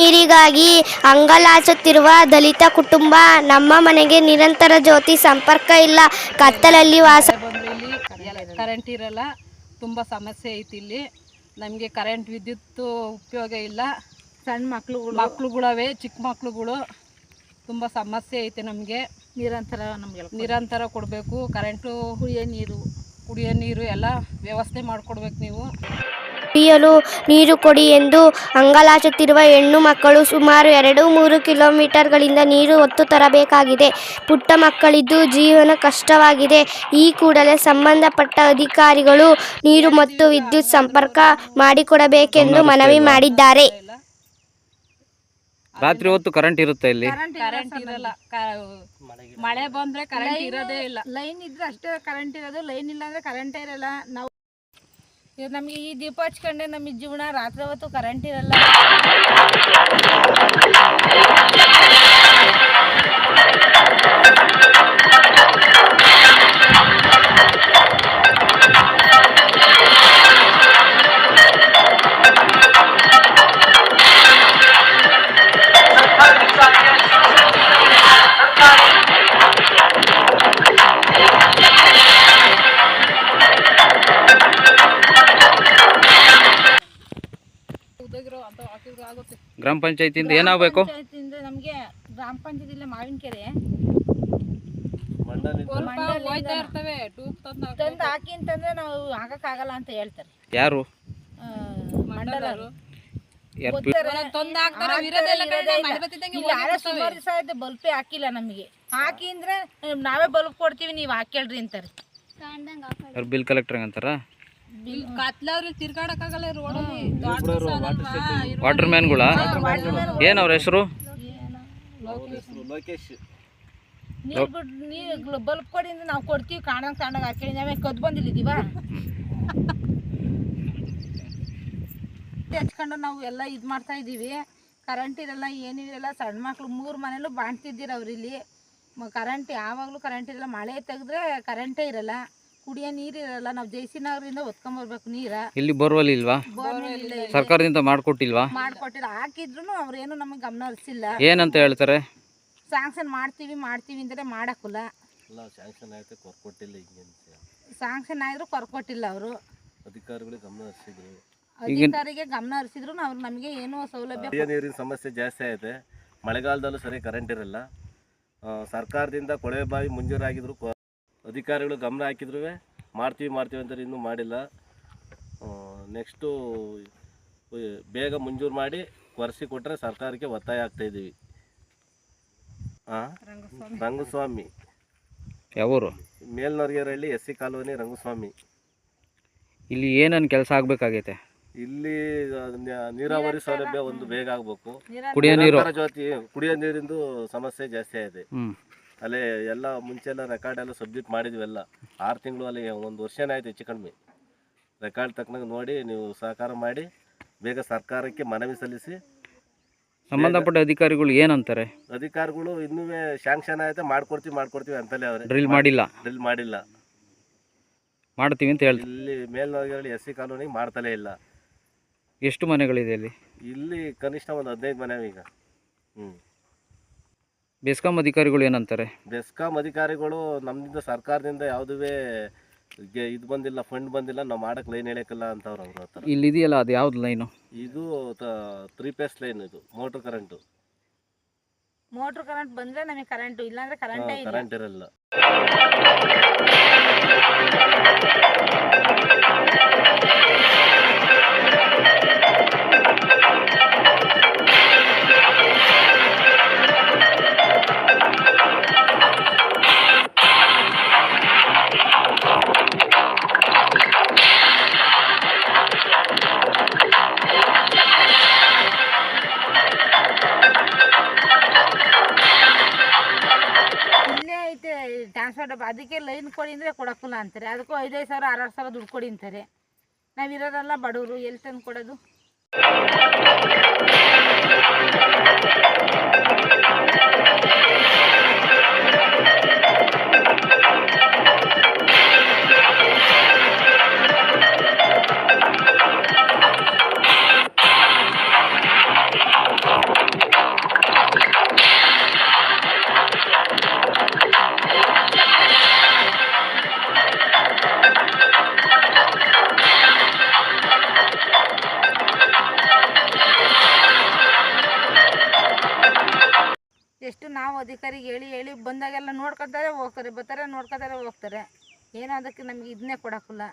ನೀರಿಗಾಗಿ ಅಂಗಲಾಚುತ್ತಿರುವ ದಲಿತ ಕುಟುಂಬ ನಮ್ಮ ಮನೆಗೆ ನಿರಂತರ ಜ್ಯೋತಿ ಸಂಪರ್ಕ ಇಲ್ಲ. ಕತ್ತಲಲ್ಲಿ ವಾಸ ಕರೆಂಟ್ ಇರಲ್ಲ ತುಂಬ ಸಮಸ್ಯೆ ಐತಿ ಇಲ್ಲಿ. ನಮಗೆ ಕರೆಂಟ್ ವಿದ್ಯುತ್ ಉಪಯೋಗ ಇಲ್ಲ. ಸಣ್ಣ ಮಕ್ಕಳುಗಳು ಮಕ್ಕಳುಗಳವೇ ಚಿಕ್ಕ ಮಕ್ಕಳುಗಳು ತುಂಬ ಸಮಸ್ಯೆ ಐತೆ ನಮಗೆ. ನಿರಂತರ ನಮಗೆ ನಿರಂತರ ಕೊಡಬೇಕು. ಕರೆಂಟು ಕುಡಿಯೋ ನೀರು. ಕುಡಿಯೋ ನೀರು ಎಲ್ಲ ವ್ಯವಸ್ಥೆ ಮಾಡಿಕೊಡ್ಬೇಕು ನೀವು. ಕುಡಿಯಲು ನೀರು ಕೊಡಿ ಎಂದು ಅಂಗಲಾಚುತ್ತಿರುವ ಹೆಣ್ಣು ಮಕ್ಕಳು ಸುಮಾರು ಎರಡು ಮೂರು ಕಿಲೋಮೀಟರ್ಗಳಿಂದ ನೀರು ಹೊತ್ತು ತರಬೇಕಾಗಿದೆ. ಪುಟ್ಟ ಮಕ್ಕಳಿದ್ದು ಜೀವನ ಕಷ್ಟವಾಗಿದೆ. ಈ ಕೂಡಲೇ ಸಂಬಂಧಪಟ್ಟ ಅಧಿಕಾರಿಗಳು ನೀರು ಮತ್ತು ವಿದ್ಯುತ್ ಸಂಪರ್ಕ ಮಾಡಿಕೊಡಬೇಕೆಂದು ಮನವಿ ಮಾಡಿದ್ದಾರೆ. ರಾತ್ರಿ ಹೊತ್ತು ಕರೆಂಟ್ ಇರುತ್ತೆ ಇಲ್ಲಿ? ಕರೆಂಟ್ ಇರಲ್ಲ. ಕ- ಮಳೆ ಬಂದ್ರೆ ಕರೆಂಟ್ ಇರೋದೇ ಇಲ್ಲ. ಲೈನ್ ಇದ್ರೆ ಅಷ್ಟೇ ಕರೆಂಟ್ ಇರೋದು. ಲೈನ್ ಇಲ್ಲ ಅಂದ್ರೆ ಕರೆಂಟೇ ಇರಲ್ಲ. ನಾವು ಇವಾಗ ನಮಗೆ ಈ ದೀಪ ಹಚ್ಕೊಂಡೆ ನಮಗೆ ಜೀವನ ರಾತ್ರಿ ಹೊತ್ತು ಕರೆಂಟ್ ಇರಲ್ಲ. ಗ್ರಾಮ ಪಂಚಾಯತಿಯಿಂದ ಏನಾಗಬೇಕು? ನಮಗೆ ಗ್ರಾಮ ಪಂಚಾಯತಿಲ್ಲ ಮಾವಿನ ಕೆರೆ ಸ್ವಲ್ಪ ಹೋಯ್ತಾ ಇರ್ತವೆ. ಟೂಬ್ ತಂದು ತಂದು ಹಾಕಿ ಅಂತಂದ್ರೆ ನಾವು ಹಾಕಕ್ಕಾಗಲ್ಲ ಅಂತ ಹೇಳ್ತಾರೆ. ಯಾರು? ಮಂಡಲರು. ಇಲ್ಲ. ಇಲ್ಲಿ. ಬಲ್ಪೇ ಹಾಕಿಲ್ಲ ನಮಗೆ. ಹಾಕಿ ಅಂದ್ರೆ ನಾವೇ ಬಲ್ಪ್ ಕೊಡ್ತೀವಿ ನೀವ್ ಹಾಕೇಳ್ರಿ ಅಂತಾರೆ. ಬಿಲ್ ಕಲೆಕ್ಟರ್ ಅಂತಾರ? ಕತ್ಲವ್ರಿ ತಿರ್ಗಾಡಕ್ಕಾಗಲ್ಲ ರೋಡಲ್ಲಿ ವಾಟರ್ ಮ್ಯಾನ್ಗಳ ಏನು ಅವ್ರ ಹೆಸರು? ನೀರು ಬಿಡ್ ನೀರು ಬಲ್ಬ್ ಕೊಡಿ ಅಂದ್ರೆ ನಾವು ಕೊಡ್ತೀವಿ ಕಾಣಂಗ್ ಕಾಣಂಗ್ ಹಾಕಿ. ನಾವೇ ಕದ್ ಬಂದಿಲ್ಲಿದ್ದೀವ ಹಚ್ಕೊಂಡು ನಾವು ಎಲ್ಲ ಇದು ಮಾಡ್ತಾ ಇದೀವಿ. ಕರೆಂಟ್ ಇರಲ್ಲ ಏನಿರಲ್ಲ ಸಣ್ಣ ಮಕ್ಳು ಮೂರು ಮನೇಲೂ ಬಾಣ್ತಿದ್ದೀರ ಅವ್ರಿಲ್ಲಿ ಕರೆಂಟ್ ಯಾವಾಗಲೂ ಕರೆಂಟ್ ಇರಲ್ಲ. ಮಳೆ ತೆಗೆದ್ರೆ ಕರೆಂಟೇ ಇರಲ್ಲ. ಕುಡಿಯೋ ನೀರು ಇರಲ್ಲ ನಾವು ಜೈಸಿ ಹೊತ್ಕೊಂಡ್ ಬರ್ಬೇಕು ನೀರ. ಇಲ್ಲಿ ಬೋರ್ವೆಲ್ ಇಲ್ವಾ? ಸರ್ಕಾರದಿಂದ ಮಾಡ್ಕೊಟ್ಟಿಲ್ವಾ? ಮಾಡ್ಕೊಟ್ಟಿಲ್ಲ. ಹಾಕಿದ್ರು ಅವ್ರೇನು ನಮಗೆ ಗಮನ ಹರಿಸಿಲ್ಲ. ಏನಂತ ಹೇಳ್ತಾರೆ? ಸ್ಯಾಂಕ್ಷನ್ ಮಾಡ್ತೀವಿ ಮಾಡ್ತೀವಿ ಅಂದರೆ ಮಾಡಕ್ಕಲ್ಲ ಸ್ಯಾಂಕ್ಷನ್ ಆಯ್ತು ಕೊಟ್ಕೊಟ್ಟಿಲ್ಲ ಹಿಂಗೆ ಸ್ಯಾಂಕ್ಷನ್ ಆದರೂ ಕೊರ್ಕೊಟ್ಟಿಲ್ಲ ಅವರು. ಅಧಿಕಾರಿಗಳಿಗೆ ಗಮನ ಹರಿಸಿದ್ರು. ಅಧಿಕಾರಿಗೆ ಗಮನ ಹರಿಸಿದ್ರು ಅವ್ರು ನಮಗೆ ಏನೂ ಸೌಲಭ್ಯ ಕುಡಿಯೋ ನೀರಿನ ಸಮಸ್ಯೆ ಜಾಸ್ತಿ ಆಯ್ತೆ. ಮಳೆಗಾಲದಲ್ಲೂ ಸರಿ ಕರೆಂಟ್ ಇರಲ್ಲ. ಆ, ಸರ್ಕಾರದಿಂದ ಕೊಳವೆ ಬಾವಿ ಮುಂಜೂರಾಗಿದ್ರು ಕೊ- ಅಧಿಕಾರಿಗಳು ಗಮನ ಹಾಕಿದ್ರು ಮಾಡ್ತೀವಿ ಮಾಡ್ತೀವಿ ಅಂತ ಇನ್ನೂ ಮಾಡಿಲ್ಲ. ನೆಕ್ಸ್ಟು ಬೇಗ ಮಂಜೂರು ಮಾಡಿ ಕೊರೆಸಿ ಕೊಟ್ಟರೆ ಸರ್ಕಾರಕ್ಕೆ ಒತ್ತಾಯ ಆಗ್ತಾ ಇದ್ದೀವಿ. ಹಾಂ Rangaswamy. ಯಾವೂರು? Melnargerahalli S C colony Rangaswamy. ಇಲ್ಲಿ ಏನೇನು ಕೆಲಸ ಆಗಬೇಕಾಗೈತೆ? ಇಲ್ಲಿ ನೀರಾವರಿ ಸೌಲಭ್ಯ ಒಂದು ಬೇಗ ಆಗಬೇಕು. ಕುಡಿಯೋ ನೀರು. ಜೊತೆ ಕುಡಿಯೋ ನೀರಿಂದು ಸಮಸ್ಯೆ ಜಾಸ್ತಿ ಆಗಿದೆ. ಹ್ಞೂ ಅಲ್ಲೇ ಎಲ್ಲ ಮುಂಚೆ ಎಲ್ಲ ರೆಕಾರ್ಡ್ ಎಲ್ಲ ಸಬ್ಮಿಟ್ ಮಾಡಿದ್ವಿ ಎಲ್ಲ. ಆರು ತಿಂಗಳು ಅಲ್ಲಿ ಒಂದು ವರ್ಷನೇ ಆಯ್ತು ಹೆಚ್ಚು ಕಡಿಮೆ. ರೆಕಾರ್ಡ್ ತಕ್ಕನಾಗ ನೋಡಿ ನೀವು ಸಹಕಾರ ಮಾಡಿ ಬೇಗ ಸರ್ಕಾರಕ್ಕೆ ಮನವಿ ಸಲ್ಲಿಸಿ. ಸಂಬಂಧಪಟ್ಟ ಅಧಿಕಾರಿಗಳು ಏನಂತಾರೆ? ಅಧಿಕಾರಿಗಳು ಇನ್ನೂ ಶಾಂಕ್ಷನ್ ಆಯ್ತು ಮಾಡ್ಕೊಡ್ತೀವಿ ಮಾಡ್ಕೊಡ್ತೀವಿ ಅಂತಲೇ ಅವ್ರೆ. ಡ್ರಿಲ್ ಮಾಡಿಲ್ಲ? ಡ್ರಿಲ್ ಮಾಡಿಲ್ಲ. ಮಾಡ್ತೀವಿ ಅಂತ ಹೇಳ್ತಾರೆ. ಇಲ್ಲಿ ಮೇಲ್ನರ್ಗೇರಹಳ್ಳಿ ಎಸ್ ಸಿ ಕಾಲೋನಿಗೆ ಮಾಡ್ತಲೇ ಇಲ್ಲ. ಎಷ್ಟು ಮನೆಗಳಿದೆ ಇಲ್ಲಿ? ಇಲ್ಲಿ ಕನಿಷ್ಠ ಒಂದು ಹದಿನೈದು ಮನೆ ಈಗ. ಹ್ಞೂ ಬೆಸ್ಕಾಂ ಅಧಿಕಾರಿಗಳು ಏನಂತಾರೆ? ಬೆಸ್ಕಾಂ ಅಧಿಕಾರಿಗಳು ನಮ್ಮಿಂದ ಸರ್ಕಾರದಿಂದ ಯಾವುದೇ ಇದು ಬಂದಿಲ್ಲ ಫಂಡ್ ಬಂದಿಲ್ಲ ನಾವು ಮಾಡಕ್ಕೆ ಲೈನ್ ಹೇಳಕ್ಕಿಲ್ಲ ಅಂತ ಅವ್ರು ಅವ್ರ ಹತ್ರ ಇಲ್ಲಿ ಇದೆಯಲ್ಲ ಅದು ಯಾವ್ದು ಲೈನು? ಇದು ತ್ರೀ ಪೇಸ್ ಲೈನ್ ಇದು ಮೋಟ್ರ್ ಕರೆಂಟು ಮೋಟ್ರ್ ಕರೆಂಟ್ ಬಂದ್ರೆ ನಮಗೆ ಕರೆಂಟು ಇಲ್ಲಾಂದ್ರೆ ಕರೆಂಟ್ ಇಲ್ಲ. ಕರೆಂಟ್ ಇರಲ್ಲ. ಐತೆ ಟ್ರಾನ್ಸ್ಫರ್ ಡಬ್ಬ. ಅದಕ್ಕೆ ಲೈನ್ ಕೊಡಿ ಅಂದರೆ ಕೊಡೋಕ್ಕಿಲ್ಲ ಅಂತಾರೆ. ಅದಕ್ಕೂ ಐದೈದು ಸಾವಿರ ಆರಾರು ಸಾವಿರ ದುಡ್ಡು ಕೊಡಿ ಅಂತಾರೆ. ನಾವಿರೋದೆಲ್ಲ ಬಡವರು, ಎಲ್ಲಿ ತಂದು ಕೊಡೋದು? ನಾವು ಅಧಿಕಾರಿಗೆ ಹೇಳಿ ಹೇಳಿ ಬಂದಾಗೆಲ್ಲ ನೋಡ್ಕೊತಾರೆ ಹೋಗ್ತಾರೆ, ಬರ್ತಾರೆ ನೋಡ್ಕೊತಾರೆ ಹೋಗ್ತಾರೆ. ಏನೋ ಅದಕ್ಕೆ ನಮಗೆ ಇದನ್ನೇ ಕೊಡೋಕ್ಕಲ್ಲ.